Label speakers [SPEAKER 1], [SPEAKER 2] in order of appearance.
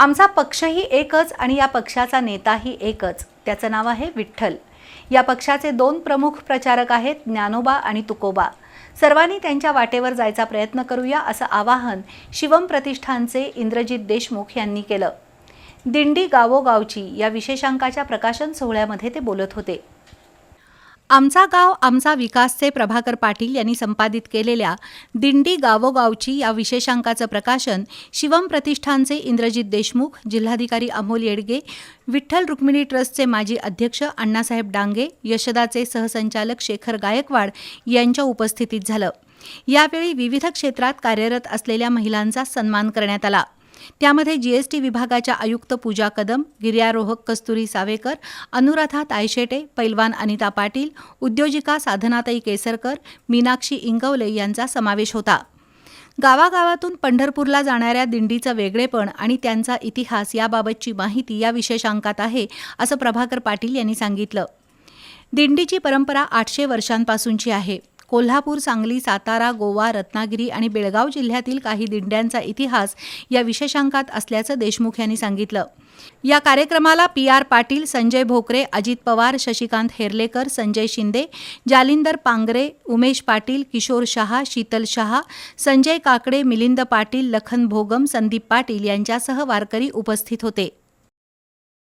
[SPEAKER 1] आमचा पक्षही एकच आणि या पक्षाचा नेताही एकच. त्याचं नाव आहे विठ्ठल. या पक्षाचे दोन प्रमुख प्रचारक आहेत ज्ञानोबा आणि तुकोबा. सर्वांनी त्यांच्या वाटेवर जायचा प्रयत्न करूया असं आवाहन शिवम प्रतिष्ठानचे इंद्रजित देशमुख यांनी केलं. दिंडी गावोगावची या विशेषांकाच्या प्रकाशन सोहळ्यामध्ये ते बोलत होते. आमचा गाव आमचा विकासचे प्रभाकर पाटील यांनी संपादित केलेल्या दिंडी गावोगावची या विशेषांकाचं प्रकाशन शिवम प्रतिष्ठानचे इंद्रजित देशमुख जिल्हाधिकारी अमोल येडगे विठ्ठल रुक्मिणी ट्रस्टचे माजी अध्यक्ष अण्णासाहेब डांगे यशदाचे सहसंचालक शेखर गायकवाड यांच्या उपस्थितीत झालं. यावेळी विविध क्षेत्रात कार्यरत असलेल्या महिलांचा सन्मान करण्यात आला. त्यामध्ये जीएसटी विभागाच्या आयुक्त पूजा कदम गिर्यारोहक कस्तुरी सावेकर अनुराधा तायशेटे पैलवान अनिता पाटील उद्योजिका साधनाताई केसरकर मीनाक्षी इंगवले यांचा समावेश होता. गावागावातून पंढरपूरला जाणाऱ्या दिंडीचं वेगळेपण आणि त्यांचा इतिहास याबाबतची माहिती या विशेषांकात आहे असं प्रभाकर पाटील यांनी सांगितलं. दिंडीची परंपरा आठशे वर्षांपासूनची आहे. कोल्हापूर सांगली सातारा गोवा रत्नागिरी आणि बेळगाव जिल्ह्यातील काही दिंड्यांचा इतिहास या विशेषांकात असल्याचं देशमुख यांनी सांगितलं. या कार्यक्रमाला पी आर पाटील संजय भोकरे अजित पवार शशिकांत हेर्लेकर संजय शिंदे जालिंदर पांगरे उमेश पाटील किशोर शहा शीतल शहा संजय काकडे मिलिंद पाटील लखन भोगम संदीप पाटील यांच्यासह वारकरी उपस्थित होते.